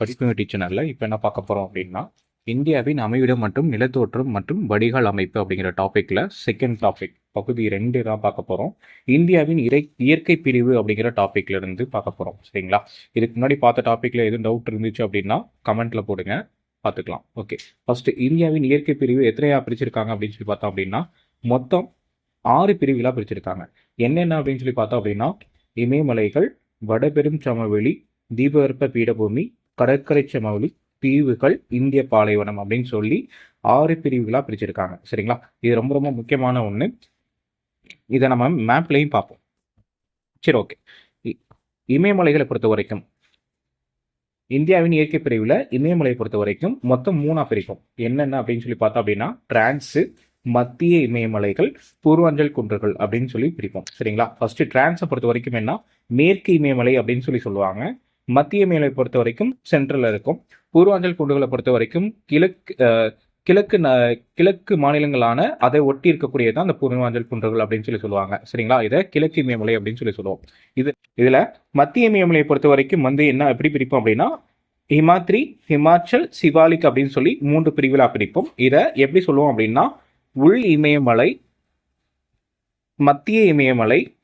படிப்பு சேனலில் இப்போ என்ன பார்க்க போகிறோம் அப்படின்னா இந்தியாவின் அமைவிடம் மற்றும் நிலத்தோற்றம் மற்றும் வடிகால் அமைப்பு அப்படிங்கிற டாப்பிக்கில் செகண்ட் டாபிக் பகுதி ரெண்டு தான் பார்க்க போகிறோம் இந்தியாவின் இறை இயற்கை பிரிவு அப்படிங்கிற டாப்பிக்ல இருந்து பார்க்க போகிறோம் சரிங்களா? இதுக்கு முன்னாடி பார்த்த டாப்பிக்கில் எதுவும் டவுட் இருந்துச்சு அப்படின்னா கமெண்ட்டில் போடுங்க. பார்த்துக்கலாம். ஓகே ஃபர்ஸ்ட் இந்தியாவின் இயற்கை பிரிவு எத்தனையா பிரிச்சிருக்காங்க அப்படின்னு சொல்லி பார்த்தோம் அப்படின்னா மொத்தம் ஆறு பிரிவுகளாக பிரிச்சிருக்காங்க. என்னென்ன அப்படின்னு சொல்லி பார்த்தோம் அப்படின்னா இமயமலைகள் வடபெரும் சமவெளி தீபகற்ப பீடபூமி கடற்கரை சமவெளி தீவுகள் இந்திய பாலைவனம் அப்படின்னு சொல்லி ஆறு பிரிவுகளாக பிரிச்சிருக்காங்க. சரிங்களா? இது ரொம்ப ரொம்ப முக்கியமான ஒன்று இதை நம்ம மேப்லையும் பார்ப்போம். சரி ஓகே இமயமலைகளை பொறுத்த வரைக்கும் இந்தியாவின் இயற்கை பிரிவில் இமயமலையை பொறுத்த வரைக்கும் மொத்தம் மூணாக பிரிக்கும். என்னென்ன அப்படின்னு சொல்லி பார்த்தோம் அப்படின்னா டிரான்ஸு மத்திய இமயமலைகள் பூர்வாஞ்சல் குன்றுகள் அப்படின்னு சொல்லி பிரிப்போம். சரிங்களா? ஃபர்ஸ்ட் டிரான்ஸை பொறுத்த வரைக்கும் என்ன? மேற்கு இமயமலை அப்படின்னு சொல்லி சொல்லுவாங்க. மத்திய மேலை பொறுத்த வரைக்கும் சென்ட்ரலில் இருக்கும். பூர்வாஞ்சல் குன்றுகளை பொறுத்த வரைக்கும் கிழக்கு கிழக்கு ந- கிழக்கு மாநிலங்களான அதை ஒட்டி இருக்கக்கூடியது அந்த பூர்வாஞ்சல் குன்றுகள் அப்படின்னு சொல்லி சொல்லுவாங்க. சரிங்களா? இதை கிழக்கு இமயமலை அப்படின்னு சொல்லி சொல்லுவோம். இது இதில் மத்திய இமயமலையை பொறுத்த வரைக்கும் வந்து என்ன எப்படி பிரிப்போம் அப்படின்னா ஹிமாத்ரி ஹிமாச்சல் சிவாலிக் அப்படின்னு சொல்லி மூன்று பிரிவுகளாக பிரிப்போம். இதை எப்படி சொல்லுவோம் அப்படின்னா உள் இமயமலை மத்திய இமயமலை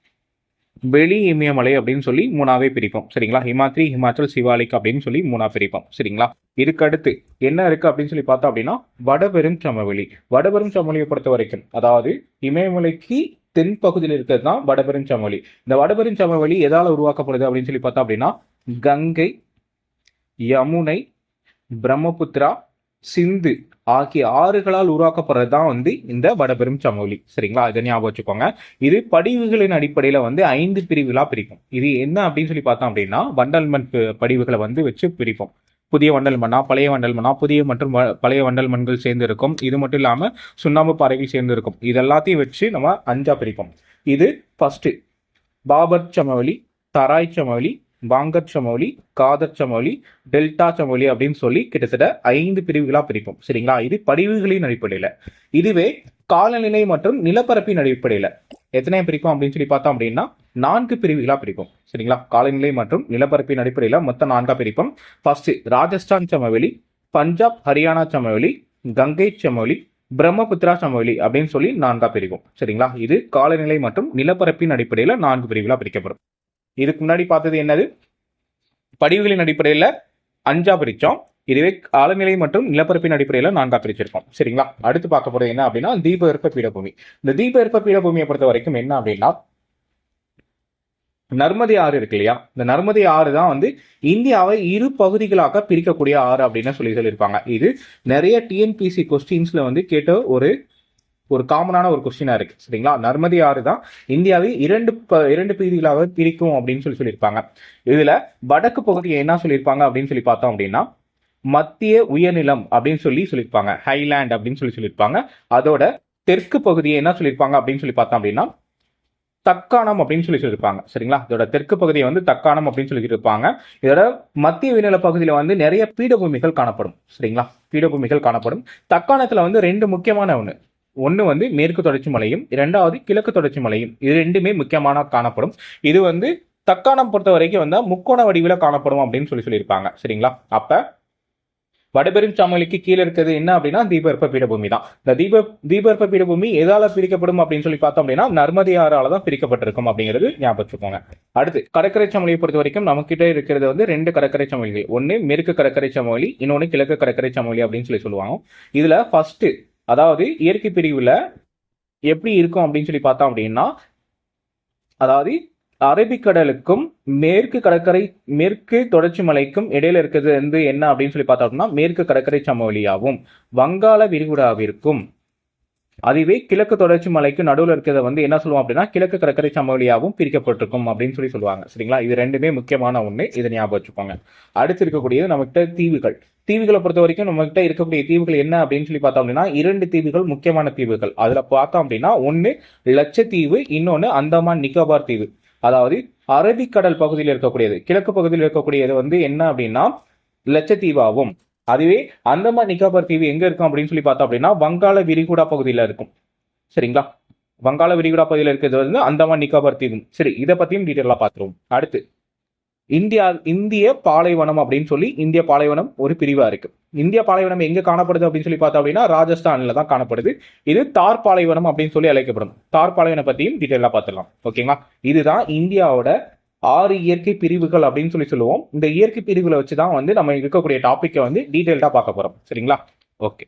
வெளி இமயமலை அப்படின்னு சொல்லி மூணாவே பிரிப்போம். சரிங்களா? ஹிமாத்ரி ஹிமாச்சல் சிவாலிக் அப்படின்னு சொல்லி மூணா பிரிப்போம். சரிங்களா? இதுக்கடுத்து என்ன இருக்கு அப்படின்னு சொல்லி பார்த்தோம் அப்படின்னா வடபெரும் சமவெளி. வடபெரும் சமவெளியை பொறுத்த வரைக்கும் அதாவது இமயமலைக்கு தென் பகுதியில் இருக்கிறது தான் வடபெரும் சமவெளி. இந்த வடபெரும் சமவெளி எதால் உருவாக்கப்படுது அப்படின்னு சொல்லி பார்த்தோம் அப்படின்னா கங்கை யமுனை பிரம்மபுத்திரா சிந்து ஆகிய ஆறுகளால் உருவாக்கப்படுறது தான் வந்து இந்த வடபெரும் சமவெளி. சரிங்களா? இதை ஞாபகம் வச்சுக்கோங்க. இது படிவுகளின் அடிப்படையில் வந்து ஐந்து பிரிவுகளாக பிரிக்கும். இது என்ன அப்படின்னு சொல்லி பார்த்தோம் அப்படின்னா வண்டல் மண் படிவுகளை வந்து வச்சு பிரிப்போம். புதிய வண்டல் மண்ணா பழைய வண்டல் மண்ணா புதிய மற்றும் வ- பழைய வண்டல் மண்கள் சேர்ந்து இருக்கும் இது மட்டும் இல்லாமல் சுண்ணாம்பு பாறைகள் சேர்ந்து இருக்கும் இது எல்லாத்தையும் வச்சு நம்ம அஞ்சா பிரிப்போம். இது ஃபர்ஸ்ட் பாபர் சமவெளி தராய் சமவெளி பாங்கர் சமவெளி காதர் சமவெளி டெல்டா சமவெளி அப்படின்னு சொல்லி கிட்டத்தட்ட ஐந்து பிரிவுகளாக பிரிப்போம். சரிங்களா? இது படிவுகளின் அடிப்படையில். இதுவே காலநிலை மற்றும் நிலப்பரப்பின் அடிப்படையில். எத்தனை பிரிப்போம் அப்படின்னு சொல்லி பார்த்தோம் அப்படின்னா நான்கு பிரிவுகளாக பிரிப்போம். சரிங்களா? காலநிலை மற்றும் நிலப்பரப்பின் அடிப்படையில் மொத்தம் நான்கா பிரிப்போம். ஃபர்ஸ்ட் ராஜஸ்தான் சமவெளி பஞ்சாப் ஹரியானா சமவெளி கங்கை சமவெளி பிரம்மபுத்திரா சமவெளி அப்படின்னு சொல்லி நான்கா பிரிப்போம். சரிங்களா? இது காலநிலை மற்றும் நிலப்பரப்பின் அடிப்படையில் நான்கு பிரிவுகளாக பிரிக்கப்படும். இதுக்கு முன்னாடி பார்த்தது என்னது? படிவுகளின் அடிப்படையில் அஞ்சா பிரித்தோம் இதுவே காலநிலை மற்றும் நிலப்பரப்பின் அடிப்படையில் நான்கா பிரிச்சிருக்கோம். சரிங்களா? அடுத்து பார்க்க போறது என்ன அப்படின்னா தீபகற்ப பீடபூமி. இந்த தீபகற்ப பீடபூமியை பொறுத்த வரைக்கும் என்ன அப்படின்னா நர்மதை ஆறு இருக்கு இல்லையா? இந்த நர்மதை ஆறு தான் வந்து இந்தியாவை இரு பகுதிகளாக பிரிக்கக்கூடிய ஆறு அப்படின்னு சொல்லி சொல்லியிருப்பாங்க. இது நிறைய டிஎன்பிசி கொஸ்டின்ஸ்ல வந்து கேட்ட ஒரு ஒரு காமனான ஒரு கொஸ்டினா இருக்கு. சரிங்களா? நர்மதி ஆறு தான் இந்தியாவை இரண்டு ப- இரண்டு பகுதிகளாக பிரிக்கும் அப்படின்னு சொல்லி சொல்லியிருப்பாங்க. இதுல வடக்கு பகுதியை என்ன சொல்லியிருப்பாங்க அப்படின்னு சொல்லி பார்த்தோம் அப்படின்னா மத்திய உயர்நிலம் அப்படின்னு சொல்லி சொல்லியிருப்பாங்க. ஹைலேண்ட் அப்படின்னு சொல்லி சொல்லியிருப்பாங்க. அதோட தெற்கு பகுதியை என்ன சொல்லியிருப்பாங்க அப்படின்னு சொல்லி பார்த்தோம் அப்படின்னா தக்காணம் அப்படின்னு சொல்லி சொல்லியிருப்பாங்க. சரிங்களா? இதோட தெற்கு பகுதியை வந்து தக்காணம் அப்படின்னு சொல்லியிருப்பாங்க. இதோட மத்திய உயர்நில பகுதியில் வந்து நிறைய பீடபூமிகள் காணப்படும். சரிங்களா? பீடபூமிகள் காணப்படும். தக்காணத்தில் வந்து ரெண்டு முக்கியமான ஒன்று ஒன்று வந்து மேற்கு தொடர்ச்சி மலையும் இரண்டாவது கிழக்கு தொடர்ச்சி மலையும். இது ரெண்டுமே முக்கியமான காணப்படும். இது வந்து தக்காணம் பொறுத்த வரைக்கும் வந்து முக்கோண வடிவில் காணப்படும் அப்படின்னு சொல்லி சொல்லியிருப்பாங்க. சரிங்களா? அப்ப வடபெரும் சாமலிக்கு கீழே இருக்கிறது என்ன அப்படின்னா தீபகற்ப பீடபூமி தான். இந்த தீப தீபகற்ப பீடபூமி எதால பிரிக்கப்படும் அப்படின்னு சொல்லி பார்த்தோம் அப்படின்னா நர்மதி ஆறால தான் பிரிக்கப்பட்டிருக்கும் அப்படிங்கிறது ஞாபகம் அடுத்து கடற்கரை சமவெளியை பொறுத்த வரைக்கும் நம்ம கிட்ட இருக்கிறது வந்து ரெண்டு கடற்கரை சமவெளிகள் ஒன்று மேற்கு கடற்கரை சமவெளி இன்னொன்று கிழக்கு கடற்கரை சமவெளி அப்படின்னு சொல்லி சொல்லுவாங்க. இதுல ஃபர்ஸ்ட் அதாவது இயற்கை பிரிவில் எப்படி இருக்கும் அப்படின்னு சொல்லி பார்த்தோம் அப்படின்னா அதாவது அரபிக்கடலுக்கும் மேற்கு கடற்கரை மேற்கு தொடர்ச்சி மலைக்கும் இடையில இருக்கிறது வந்து என்ன அப்படின்னு சொல்லி பார்த்தோம்னா மேற்கு கடற்கரை சமவெளியாகும் வங்காள விரிகுடாவிற்கும் அதுவே கிழக்கு தொடர்ச்சி மலைக்கு நடுவில் இருக்கிறத வந்து என்ன சொல்லுவோம் அப்படின்னா கிழக்கு கடற்கரை சமவெளியாகவும் பிரிக்கப்பட்டிருக்கும் அப்படின்னு சொல்லி சொல்லுவாங்க. சரிங்களா? இது ரெண்டுமே முக்கியமான ஒன்று இதை ஞாபகம் வச்சுக்கோங்க. அடுத்து இருக்கக்கூடியது நம்மகிட்ட தீவுகள். தீவுகளை பொறுத்த வரைக்கும் நம்மகிட்ட இருக்கக்கூடிய தீவுகள் என்ன அப்படின்னு சொல்லி பார்த்தோம் அப்படின்னா இரண்டு தீவுகள் முக்கியமான தீவுகள். அதுல பார்த்தோம் அப்படின்னா ஒன்னு லட்சத்தீவு இன்னொன்னு அந்தமான் நிக்கோபார் தீவு. அதாவது அரபிக்கடல் பகுதியில் இருக்கக்கூடியது கிழக்கு பகுதியில் இருக்கக்கூடியது வந்து என்ன அப்படின்னா லட்சத்தீவாகும். அதுவே அந்தமான் நிக்கோபார் தீவு எங்க இருக்கும் அப்படின்னு சொல்லி பார்த்தோம் அப்படின்னா வங்காள விரிகுடா பகுதியில் இருக்கும். சரிங்களா? வங்காள விரிகுடா பகுதியில் இருக்கிறது வந்து அந்தமான் நிக்கோபார் தீவு. சரி இதை பத்தியும் டீட்டெயிலாக பார்த்துருவோம். அடுத்து இந்தியா இந்திய பாலைவனம் அப்படின்னு சொல்லி இந்திய பாலைவனம் ஒரு பிரிவா இருக்கு. இந்திய பாலைவனம் எங்க காணப்படுது அப்படின்னு சொல்லி பார்த்தோம் அப்படின்னா ராஜஸ்தான்ல தான் காணப்படுது. இது தார் பாலைவனம் அப்படின்னு சொல்லி அழைக்கப்படும். தார் பாலைவனம் பத்தியும் டீட்டெயிலா பார்த்துடலாம். ஓகேங்களா இதுதான் இந்தியாவோட ஆறு இயற்கை பிரிவுகள் அப்படின்னு சொல்லி சொல்லுவோம். இந்த இயற்கை பிரிவுகளை வச்சு தான் வந்து நம்ம இருக்கக்கூடிய டாப்பிக்கை வந்து டீட்டெயில்டா பார்க்க போறோம். சரிங்களா? ஓகே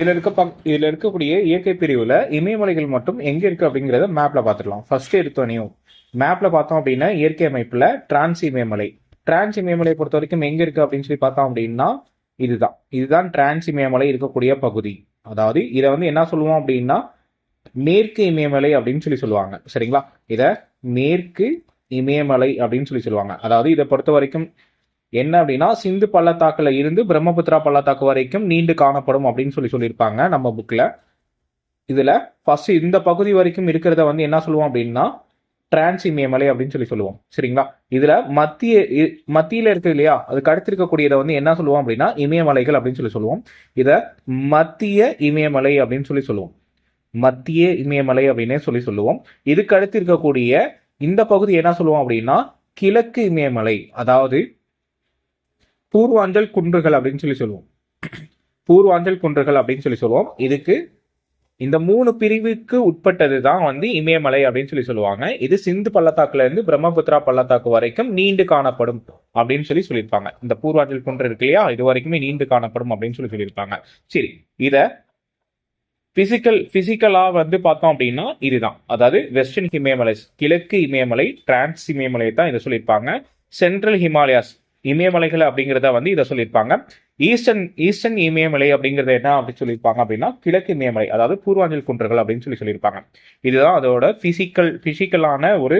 இதுல இருக்க பக் இதுல இருக்கக்கூடிய இயற்கை பிரிவுல இமயமலைகள் மட்டும் எங்க இருக்கு அப்படிங்கறத மேப்ல பாத்துக்கலாம் ஃபர்ஸ்ட் எடுத்தோனையும் மேப்ல பார்த்தோம் அப்படின்னா இயற்கை அமைப்புல டிரான்ஸ் இமயமலை. டிரான்ஸ் இமயமலை பொறுத்த வரைக்கும் எங்க இருக்கு அப்படின்னு சொல்லி பார்த்தோம் அப்படின்னா இதுதான். இதுதான் டிரான்ஸ் இமயமலை இருக்கக்கூடிய பகுதி. அதாவது இதை வந்து என்ன சொல்லுவோம் அப்படின்னா மேற்கு இமயமலை அப்படின்னு சொல்லி சொல்லுவாங்க. சரிங்களா? இத மேற்கு இமயமலை அப்படின்னு சொல்லி சொல்லுவாங்க. அதாவது இதை பொறுத்த வரைக்கும் என்ன அப்படின்னா சிந்து பள்ளத்தாக்குல இருந்து பிரம்மபுத்திரா பள்ளத்தாக்கு வரைக்கும் நீண்டு காணப்படும் அப்படின்னு சொல்லி சொல்லியிருப்பாங்க நம்ம புக்கில் இதில் ஃபர்ஸ்ட் இந்த பகுதி வரைக்கும் இருக்கிறத வந்து என்ன சொல்லுவோம் அப்படின்னா டிரான்ஸ் இமயமலை அப்படின்னு சொல்லி சொல்லுவோம். சரிங்களா? இதுல மத்திய இ- மத்தியில இருக்கு இல்லையா? அதுக்கு அடுத்து இருக்கக்கூடியதை வந்து என்ன சொல்லுவோம் அப்படின்னா இமயமலைகள் அப்படின்னு சொல்லி சொல்லுவோம். இத மத்திய இமயமலை அப்படின்னு சொல்லி சொல்லுவோம். மத்திய இமயமலை அப்படின்னே சொல்லி சொல்லுவோம். இதுக்கு அடுத்து இருக்கக்கூடிய இந்த பகுதி என்ன சொல்லுவோம் அப்படின்னா கிழக்கு இமயமலை. அதாவது பூர்வாஞ்சல் குன்றுகள் அப்படின்னு சொல்லி சொல்லுவோம். பூர்வாஞ்சல் குன்றுகள் அப்படின்னு சொல்லி சொல்லுவோம். இதுக்கு இந்த மூணு பிரிவுக்கு உட்பட்டது தான் வந்து இமயமலை அப்படின்னு சொல்லி சொல்லுவாங்க. இது சிந்து பள்ளத்தாக்குல இருந்து பிரம்மபுத்திரா பள்ளத்தாக்கு வரைக்கும் நீண்டு காணப்படும் அப்படின்னு சொல்லி சொல்லியிருப்பாங்க. இந்த பூர்வாஞ்சல் குன்று இருக்கு இல்லையா? இது வரைக்குமே நீண்டு காணப்படும் அப்படின்னு சொல்லி சொல்லியிருப்பாங்க. சரி இத பிசிக்கல் பிசிக்கலா வந்து பார்த்தோம் அப்படின்னா இதுதான். அதாவது வெஸ்டர்ன் ஹிமயமலைஸ் கிழக்கு இமயமலை டிரான்ஸ் இமயமலை தான் இதை சொல்லியிருப்பாங்க. சென்ட்ரல் ஹிமாலயாஸ் இமயமலைகள் அப்படிங்கிறத வந்து இதை சொல்லியிருப்பாங்க. ஈஸ்டர்ன் ஈஸ்டர்ன் இமயமலை அப்படிங்கிறது என்ன அப்படின்னு சொல்லியிருப்பாங்க அப்படின்னா கிழக்கு இமயமலை அதாவது பூர்வாஞ்சல் குன்றுகள் அப்படின்னு சொல்லி சொல்லியிருப்பாங்க. இதுதான் அதோட பிசிக்கல் பிசிக்கலான ஒரு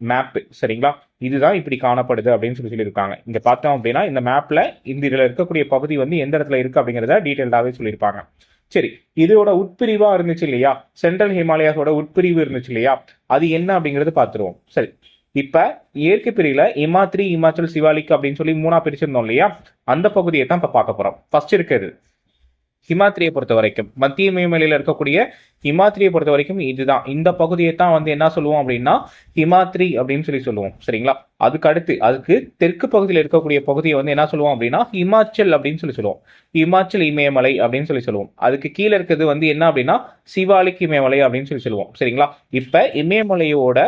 மேப்பு சரிங்களா? இதுதான் இப்படி காணப்படுது அப்படின்னு சொல்லி சொல்லியிருக்காங்க. இங்க பார்த்தோம் அப்படின்னா இந்த மேப்ல இந்த இருக்கக்கூடிய பகுதி வந்து எந்த இடத்துல இருக்கு அப்படிங்கிறத டீட்டெயில்டாவே சொல்லியிருப்பாங்க. சரி இதோட உட்பிரிவா இருந்துச்சு இல்லையா? சென்ட்ரல் ஹிமாலயாஸோட உட்பிரிவு இருந்துச்சு இல்லையா? அது என்ன அப்படிங்கிறது பார்த்துருவோம். சரி இப்போ இயற்கை பிரிவில் இமாத்ரி இமாச்சல் சிவாலிக் அப்படின்னு சொல்லி மூணா பிரிச்சிருந்தோம் இல்லையா? அந்த பகுதியை தான் இப்போ பார்க்க போகிறோம் ஃபர்ஸ்ட் இருக்கிறது ஹிமாத்ரியை பொறுத்த வரைக்கும். மத்திய மேமலையில இருக்கக்கூடிய ஹிமாத்ரியை பொறுத்த வரைக்கும் இதுதான். இந்த பகுதியை தான் வந்து என்ன சொல்லுவோம் அப்படின்னா ஹிமாத்ரி அப்படின்னு சொல்லி சொல்லுவோம். சரிங்களா? அதுக்கு அடுத்து அதுக்கு தெற்கு பகுதியில் இருக்கக்கூடிய பகுதியை வந்து என்ன சொல்லுவோம் அப்படின்னா ஹிமாச்சல் அப்படின்னு சொல்லி சொல்லுவோம். ஹிமாச்சல் இமயமலை அப்படின்னு சொல்லி சொல்லுவோம். அதுக்கு கீழே இருக்கிறது வந்து என்ன அப்படின்னா சிவாலிக் இமயமலை அப்படின்னு சொல்லி சொல்லுவோம். சரிங்களா? இப்போ இமயமலையோட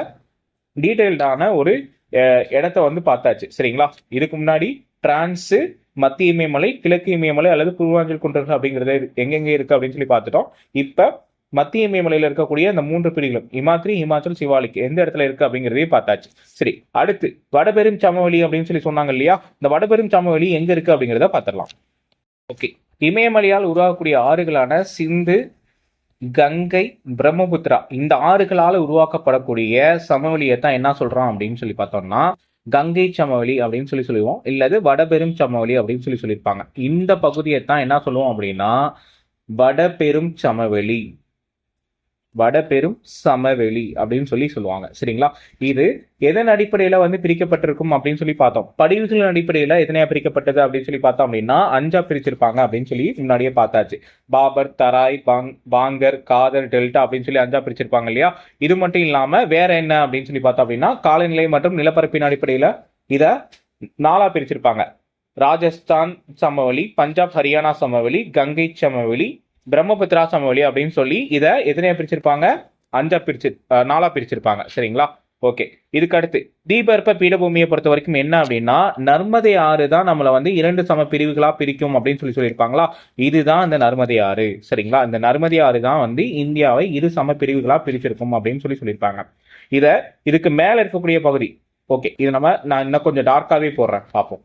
டீட்டெயில்டான ஒரு இடத்த வந்து பார்த்தாச்சு. சரிங்களா? இதுக்கு முன்னாடி டிரான்ஸு மத்திய இமயமலை கிழக்கு இமயமலை அல்லது பூர்வாஞ்சல் குன்றுகள் அப்படிங்கிறது எங்கெங்க இருக்கு அப்படின்னு சொல்லி பார்த்துட்டோம். இப்போ மத்திய இமயமலையில் இருக்கக்கூடிய அந்த மூன்று பிரிவுகளும் இமாத்ரி இமாச்சல் சிவாலிக் எந்த இடத்துல இருக்கு அப்படிங்கிறதையும் பார்த்தாச்சு. சரி அடுத்து வடபெரும் சமவெளி அப்படின்னு சொல்லி சொன்னாங்க இல்லையா? இந்த வடபெரும் சமவெளி எங்க இருக்கு அப்படிங்கிறத பார்த்துடலாம். ஓகே இமயமலையால் உருவாகக்கூடிய ஆறுகளான சிந்து கங்கை பிரம்மபுத்திரா இந்த ஆறுகளால் உருவாக்கப்படக்கூடிய சமவெளியை தான் என்ன சொல்றோம் அப்படின்னு சொல்லி பார்த்தோம்னா கங்கை சமவெளி அப்படின்னு சொல்லி சொல்லுவோம். இல்லது வடபெரும் சமவெளி அப்படின்னு சொல்லி சொல்லியிருப்பாங்க. இந்த பகுதியை தான் என்ன சொல்லுவோம் அப்படின்னா வடபெரும் சமவெளி. வடபெரும் சமவெளி அப்படின்னு சொல்லி சொல்லுவாங்க. சரிங்களா? இது எதன் அடிப்படையில வந்து பிரிக்கப்பட்டிருக்கும் அப்படின்னு சொல்லி பார்த்தோம். படிவுகளின் அடிப்படையில எத்தனையா பிரிக்கப்பட்டது அப்படின்னு சொல்லி பார்த்தோம் அப்படின்னா அஞ்சா பிரிச்சிருப்பாங்க அப்படின்னு சொல்லி முன்னாடியே பார்த்தாச்சு. பாபர் தராய் பாங் பாங்கர் காதர் டெல்டா அப்படின்னு சொல்லி அஞ்சா பிரிச்சிருப்பாங்க இல்லையா? இது மட்டும் இல்லாம வேற என்ன அப்படின்னு சொல்லி பார்த்தோம் அப்படின்னா காலநிலை மற்றும் நிலப்பரப்பின் அடிப்படையில இத நாலா பிரிச்சிருப்பாங்க. ராஜஸ்தான் சமவெளி பஞ்சாப் ஹரியானா சமவெளி கங்கை சமவெளி பிரம்மபுத்திரா சமவெளி அப்படின்னு சொல்லி இதை எத்தனையா பிரிச்சிருப்பாங்க? அஞ்சா பிரிச்சு நாலா பிரிச்சிருப்பாங்க. சரிங்களா? ஓகே. இதுக்கு அடுத்து தீபர்ப்ப பீடபூமியை பொறுத்த வரைக்கும் என்ன அப்படின்னா நர்மதை ஆறு தான் நம்மளை வந்து இரண்டு சம பிரிவுகளா பிரிக்கும் அப்படின்னு சொல்லி சொல்லியிருப்பாங்களா? இதுதான் இந்த நர்மதை ஆறு. சரிங்களா? இந்த நர்மதை ஆறு தான் வந்து இந்தியாவை இரு சம பிரிவுகளா பிரிச்சிருக்கும் அப்படின்னு சொல்லி சொல்லியிருப்பாங்க. இதை இதுக்கு மேல இருக்கக்கூடிய பகுதி. ஓகே. இது நம்ம நான் இன்னும் கொஞ்சம் டார்க்காவே போடுறேன். பார்ப்போம்.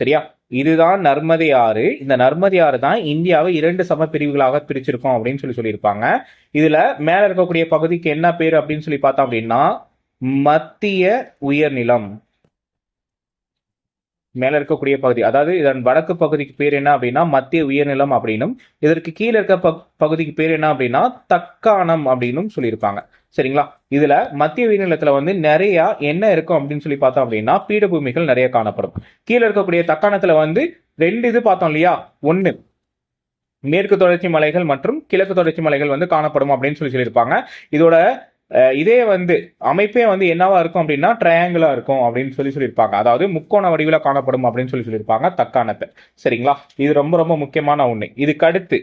சரியா? இதுதான் நர்மதை ஆறு. இந்த நர்மதை ஆறு தான் இந்தியாவை இரண்டு சம பிரிவுகளாக பிரிச்சிருக்கோம் அப்படின்னு சொல்லி சொல்லியிருப்பாங்க. இதுல மேல இருக்கக்கூடிய பகுதிக்கு என்ன பேர் அப்படின்னு சொல்லி பார்த்தோம் அப்படின்னா மத்திய உயர்நிலம். மேல இருக்கக்கூடிய பகுதி. அதாவது இதன் வடக்கு பகுதிக்கு பேர் என்ன அப்படின்னா மத்திய உயர்நிலம் அப்படின்னும் இதற்கு கீழே இருக்க பகுதிக்கு பேர் என்ன அப்படின்னா தக்காணம் அப்படின்னும் சொல்லியிருப்பாங்க. சரிங்களா? இதுல மத்திய உயர்நிலத்துல வந்து நிறைய என்ன இருக்கும் அப்படின்னு சொல்லி பார்த்தோம் அப்படின்னா பீடபூமிகள் நிறைய காணப்படும். கீழே இருக்கக்கூடிய தக்காணத்துல வந்து ரெண்டு இது பார்த்தோம் இல்லையா? ஒண்ணு. மேற்கு தொடர்ச்சி மலைகள் மற்றும் கிழக்கு தொடர்ச்சி மலைகள் வந்து காணப்படும் அப்படின்னு சொல்லி சொல்லியிருப்பாங்க. இதோட இதே வந்து அமைப்பே வந்து என்னவா இருக்கும் அப்படின்னா ட்ரையாங்கிளா இருக்கும் அப்படின்னு சொல்லி சொல்லியிருப்பாங்க. அதாவது முக்கோண வடிவில் காணப்படும் அப்படின்னு சொல்லி சொல்லியிருப்பாங்க தக்காணத்தை. சரிங்களா? இது ரொம்ப ரொம்ப முக்கியமான ஒண்ணு. இதுக்கு அடுத்து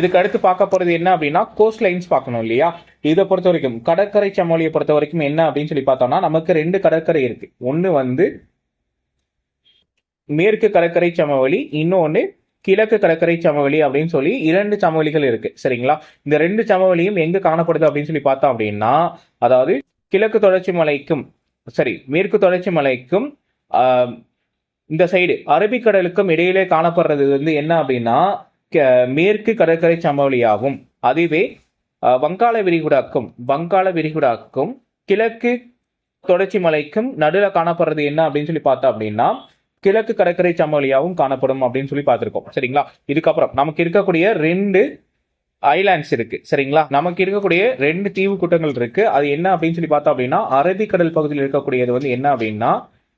இதுக்கு அடுத்து பார்க்க போறது என்ன அப்படின்னா கோஸ்ட் லைன்ஸ் பார்க்கணும் இல்லையா? இதை பொறுத்த வரைக்கும் கடற்கரை சமவெளியை பொறுத்த வரைக்கும் என்ன அப்படின்னு சொல்லி பார்த்தோம்னா நமக்கு ரெண்டு கடற்கரை இருக்கு. ஒன்னு வந்து மேற்கு கடற்கரை சமவெளி இன்னொன்னு கிழக்கு கடற்கரை சமவெளி அப்படின்னு சொல்லி இரண்டு சமவெளிகள் இருக்கு. சரிங்களா? இந்த ரெண்டு சமவெளியும் எங்க காணப்படுது அப்படின்னு சொல்லி பார்த்தோம் அப்படின்னா அதாவது கிழக்கு தொடர்ச்சி மலைக்கும் சரி மேற்கு தொடர்ச்சி மலைக்கும் இந்த சைடு அரபிக்கடலுக்கும் இடையிலே காணப்படுறது வந்து என்ன அப்படின்னா மேற்கு கடற்கரை சமவெளியாகும். அதுவே வங்காள விரிகுடாக்கும். வங்காள விரிகுடாக்கும். கிழக்கு தொடர்ச்சி மலைக்கும் நடுவில் காணப்படுறது என்ன அப்படின்னு சொல்லி பார்த்தோம் அப்படின்னா கிழக்கு கடற்கரை சமவெளியாகவும் காணப்படும் அப்படின்னு சொல்லி பார்த்துருக்கோம். சரிங்களா? இதுக்கப்புறம் நமக்கு இருக்கக்கூடிய ரெண்டு ஐலாண்ட்ஸ் இருக்கு. சரிங்களா? நமக்கு இருக்கக்கூடிய ரெண்டு தீவு கூட்டங்கள் இருக்கு. அது என்ன அப்படின்னு சொல்லி பார்த்தோம் அப்படின்னா அரபிக்கடல் பகுதியில் இருக்கக்கூடியது வந்து என்ன அப்படின்னா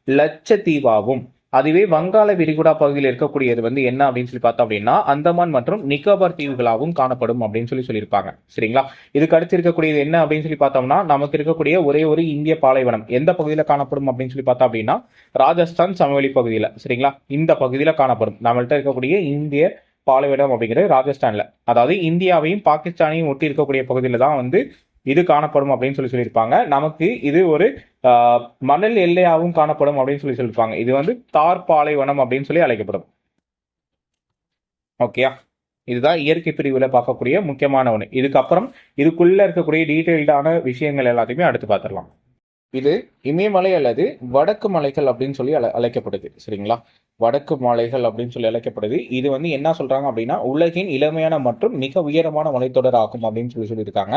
லட்சத்தீவாகும். அதுவே வங்காள விரிகுடா பகுதியில் இருக்கக்கூடியது வந்து என்ன அப்படின்னு சொல்லி பார்த்தோம் அப்படின்னா அந்தமான் மற்றும் நிக்கோபார் தீவுகளாகவும் காணப்படும் அப்படின்னு சொல்லி சொல்லியிருப்பாங்க. சரிங்களா? இதுக்கு அடுத்து இருக்கக்கூடியது என்ன அப்படின்னு சொல்லி பார்த்தோம்னா நமக்கு இருக்கக்கூடிய ஒரே ஒரு இந்திய பாலைவனம். எந்த பகுதியில் காணப்படும் அப்படின்னு சொல்லி பார்த்தோம் அப்படின்னா ராஜஸ்தான் சமவெளி பகுதியில். சரிங்களா? இந்த பகுதியில் காணப்படும். நம்மள்கிட்ட இருக்கக்கூடிய இந்திய பாலைவனம் அப்படிங்கிறது ராஜஸ்தான்ல. அதாவது இந்தியாவையும் பாகிஸ்தானையும் ஒட்டி இருக்கக்கூடிய பகுதியில் தான் வந்து இது காணப்படும் அப்படின்னு சொல்லி சொல்லியிருப்பாங்க. நமக்கு இது ஒரு மணல் எல்லையாகவும் காணப்படும் அப்படின்னு சொல்லி சொல்லியிருப்பாங்க. இது வந்து தார் பாலைவனம் அப்படின்னு சொல்லி அழைக்கப்படும். ஓகேயா? இதுதான் இயற்கை பிரிவுல பார்க்கக்கூடிய முக்கியமான ஒன்று இதுக்கப்புறம் இதுக்குள்ள இருக்கக்கூடிய டீட்டெயில்டான விஷயங்கள் எல்லாத்தையுமே அடுத்து பார்த்துடலாம். இது இமயமலை அல்லது வடக்கு மலைகள் அப்படின்னு சொல்லி அழை அழைக்கப்படுது. சரிங்களா? வடக்கு மலைகள் அப்படின்னு சொல்லி அழைக்கப்படுது. இது வந்து என்ன சொல்றாங்க அப்படின்னா உலகின் இளமையான மற்றும் மிக உயரமான மலைத்தொடர் ஆகும் அப்படின்னு சொல்லி சொல்லியிருக்காங்க.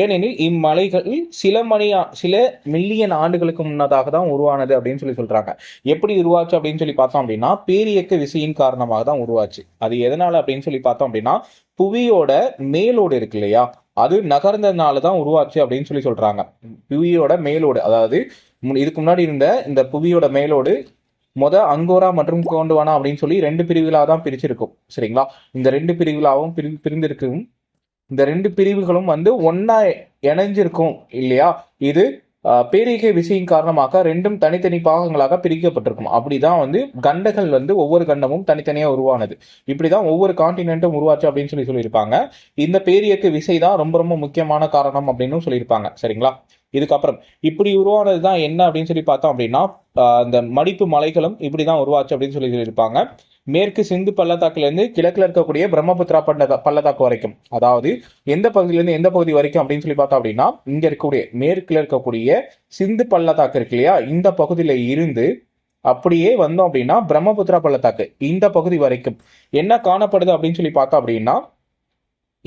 ஏனெனில் இம்மலைகள் சில மணி சில மில்லியன் ஆண்டுகளுக்கு முன்னதாக தான் உருவானது அப்படின்னு சொல்லி சொல்றாங்க. எப்படி உருவாச்சு அப்படின்னு சொல்லி பார்த்தோம் அப்படின்னா பேரியக்க விசையின் காரணமாக தான் உருவாச்சு. அது எதனால அப்படின்னு சொல்லி பார்த்தோம் அப்படின்னா புவியோட மேலோடு இருக்கு இல்லையா? அது நகர்ந்ததுனால தான் உருவாச்சு அப்படின்னு சொல்லி சொல்றாங்க. புவியோட மேலோடு அதாவது இதுக்கு முன்னாடி இருந்த இந்த புவியோட மேலோடு மொத அங்கோரா மற்றும் கோண்டுவானா அப்படின்னு சொல்லி ரெண்டு பிரிவுகளாக தான் பிரிச்சிருக்கும். சரிங்களா? இந்த ரெண்டு பிரிவுகளாகவும் பிரி பிரிந்திருக்கும். இந்த ரெண்டு பிரிவுகளும் வந்து ஒன்னா இணைஞ்சிருக்கும் இல்லையா? இது பேரிகை விசையின் காரணமாக ரெண்டும் தனித்தனி பாகங்களாக பிரிக்கப்பட்டிருக்கும். அப்படிதான் வந்து கண்டங்கள் வந்து ஒவ்வொரு கண்டமும் தனித்தனியா உருவானது. இப்படிதான் ஒவ்வொரு காண்டினென்ட்டும் உருவாச்சு அப்படின்னு சொல்லி சொல்லியிருப்பாங்க. இந்த பேரியக்கு விசை தான் ரொம்ப ரொம்ப முக்கியமான காரணம் அப்படின்னு சொல்லியிருப்பாங்க. சரிங்களா? இதுக்கப்புறம் இப்படி உருவானது தான் என்ன அப்படின்னு சொல்லி பார்த்தோம் அப்படின்னா அந்த மடிப்பு மலைகளும் இப்படி தான் உருவாச்சு அப்படின்னு சொல்லி சொல்லியிருப்பாங்க. மேற்கு சிந்து பள்ளத்தாக்குலேருந்து கிழக்கில் இருக்கக்கூடிய பிரம்மபுத்திரா பண்ட பள்ளத்தாக்கு வரைக்கும். அதாவது எந்த பகுதியிலேருந்து எந்த பகுதி வரைக்கும் அப்படின்னு சொல்லி பார்த்தோம் அப்படின்னா இங்கே இருக்கக்கூடிய மேற்கில் இருக்கக்கூடிய சிந்து பள்ளத்தாக்கு இருக்கு இல்லையா? இந்த பகுதியில் இருந்து அப்படியே வந்தோம் அப்படின்னா பிரம்மபுத்திரா பள்ளத்தாக்கு இந்த பகுதி வரைக்கும். என்ன காணப்படுது அப்படின்னு சொல்லி பார்த்தோம் அப்படின்னா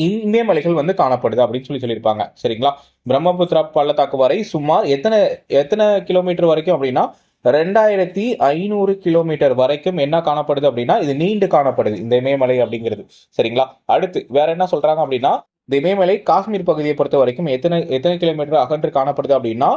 இமயமலைகள் வந்து காணப்படுது அப்படின்னு சொல்லி சொல்லியிருப்பாங்க. சரிங்களா? பிரம்மபுத்திரா பள்ளத்தாக்கு வரை சுமார் எத்தனை எத்தனை கிலோமீட்டர் வரைக்கும் அப்படின்னா ரெண்டாயிரத்தி ஐநூறு கிலோமீட்டர் வரைக்கும் என்ன காணப்படுது அப்படின்னா இது நீண்டு காணப்படுது இந்த இமயமலை அப்படிங்கிறது. சரிங்களா? அடுத்து வேற என்ன சொல்றாங்க அப்படின்னா இந்த இமயமலை காஷ்மீர் பகுதியை பொறுத்த வரைக்கும் எத்தனை எத்தனை கிலோமீட்டர் அகன்று காணப்படுது அப்படின்னா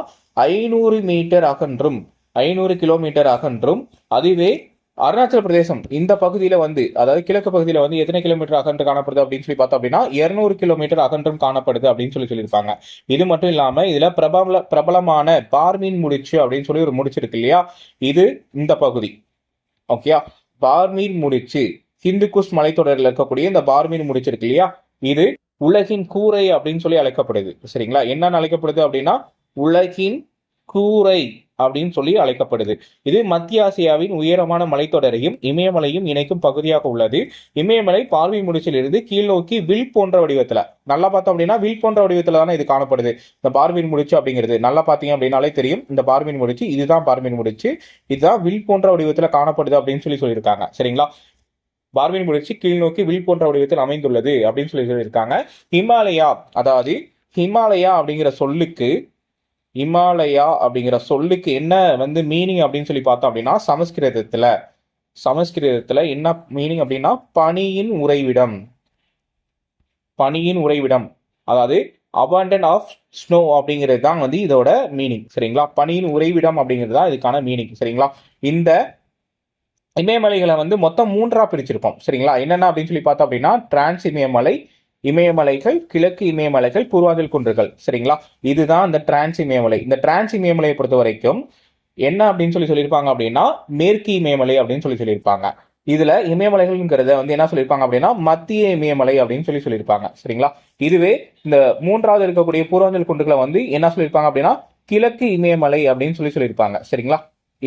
ஐநூறு மீட்டர் அகன்றும் ஐநூறு கிலோமீட்டர் அகன்றும் அதுவே அருணாச்சல பிரதேசம் இந்த பகுதியில வந்து அதாவது கிழக்கு பகுதியில வந்து எத்தனை கிலோமீட்டர் அகன்று காணப்படுது அப்படின்னு சொல்லி பார்த்தோம் அப்படின்னா இருநூறு கிலோமீட்டர் அகன்றும் காணப்படுது அப்படின்னு சொல்லி சொல்லியிருப்பாங்க. இது மட்டும் இல்லாம இதுல பிரபல பிரபலமான பார்மீன் முடிச்சு அப்படின்னு சொல்லி ஒரு முடிச்சு இருக்கு இல்லையா? இது இந்த பகுதி. ஓகேயா? பார்மீன் முடிச்சு ஹிந்துகுஸ் மலைத்தொடரில் இருக்கக்கூடிய இந்த பார்மீன் முடிச்சு இருக்கு இல்லையா? இது உலகின் கூரை அப்படின்னு சொல்லி அழைக்கப்படுது. சரிங்களா? என்னன்னு அழைக்கப்படுது அப்படின்னா உலகின் கூரை. அப்படின்னு சொல்லி அழைக்கப்படுது. இது மத்திய ஆசியாவின் உயரமான மலைத்தொடரையும் இமயமலையும் இணைக்கும் பகுதியாக உள்ளது. இமயமலை பார்வை முடிச்சிலிருந்து கீழ்நோக்கி வில் போன்ற வடிவத்துல. நல்லா பார்த்தோம் அப்படின்னா வில் போன்ற வடிவத்துல தானே இது காணப்படுது. இந்த பார்வின் முடிச்சு அப்படிங்கிறது. நல்லா பார்த்தீங்க அப்படின்னாலே தெரியும். இந்த பார்வின் முடிச்சு இதுதான் பார்வின் முடிச்சு. இதுதான் வில் போன்ற வடிவத்துல காணப்படுது அப்படின்னு சொல்லி சொல்லியிருக்காங்க. சரிங்களா? பார்வின் முடிச்சு கீழ்நோக்கி வில் போன்ற வடிவத்தில் அமைந்துள்ளது அப்படின்னு சொல்லி சொல்லியிருக்காங்க. ஹிமாலயா அதாவது ஹிமாலயா அப்படிங்கிற சொல்லுக்கு இமாலயா அப்படிங்கிற சொல்லுக்கு என்ன வந்து மீனிங் அப்படின்னு சொல்லி பார்த்தோம் அப்படின்னா சமஸ்கிருதத்துல. சமஸ்கிருதத்துல என்ன மீனிங் அப்படின்னா பனியின் உறைவிடம். பனியின் உறைவிடம். அதாவது அபாண்டன் ஆஃப் ஸ்னோ அப்படிங்கிறது தான் வந்து இதோட மீனிங் சரிங்களா? பனியின் உறைவிடம் அப்படிங்கிறது தான் இதுக்கான மீனிங் சரிங்களா? இந்த இமயமலைகளை வந்து மொத்தம் மூன்றா பிரிச்சிருப்போம். சரிங்களா? என்னென்ன அப்படின்னு சொல்லி பார்த்தோம் அப்படின்னா டிரான்ஸ் இமயமலை இமயமலைகள் கிழக்கு இமயமலைகள் பூர்வாஞ்சல் குன்றுகள். சரிங்களா? இதுதான் இந்த டிரான்ஸ் இமயமலை. இந்த டிரான்ஸ் இமயமலையை பொறுத்த வரைக்கும் என்ன அப்படின்னு சொல்லி சொல்லியிருப்பாங்க அப்படின்னா மேற்கு இமயமலை அப்படின்னு சொல்லி சொல்லியிருப்பாங்க. இதுல இமயமலைகள்ங்கிறத வந்து என்ன சொல்லியிருப்பாங்க அப்படின்னா மத்திய இமயமலை அப்படின்னு சொல்லி சொல்லியிருப்பாங்க. சரிங்களா? இதுவே இந்த மூன்றாவது இருக்கக்கூடிய பூர்வாஞ்சல் குன்றுகளை வந்து என்ன சொல்லியிருப்பாங்க அப்படின்னா கிழக்கு இமயமலை அப்படின்னு சொல்லி சொல்லியிருப்பாங்க. சரிங்களா?